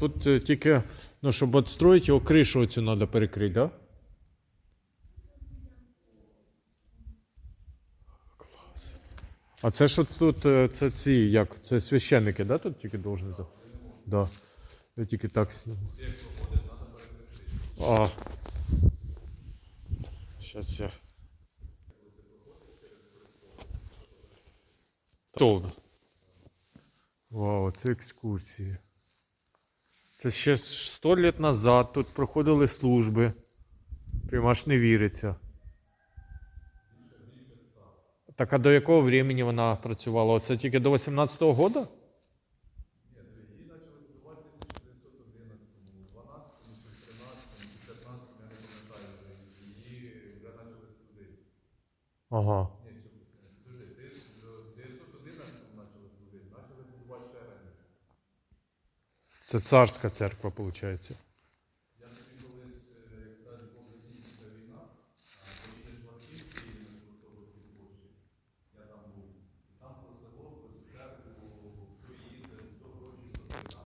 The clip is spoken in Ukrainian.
Тут е, тільки, ну, щоб відстроїти його, кришу оцю треба перекрити, да? Клас. А це що тут, е, це ці, як, це священники, да, тут тільки должны за? Да. Я тільки так сніму. А. Сейчас я. Товно. Вау, це екскурсії. Це ще 100 літ назад тут проходили служби. Прямо аж не віриться. Так а до якого времени вона працювала? Оце тільки до 18-го года? Ага. Це царська церква, виходить.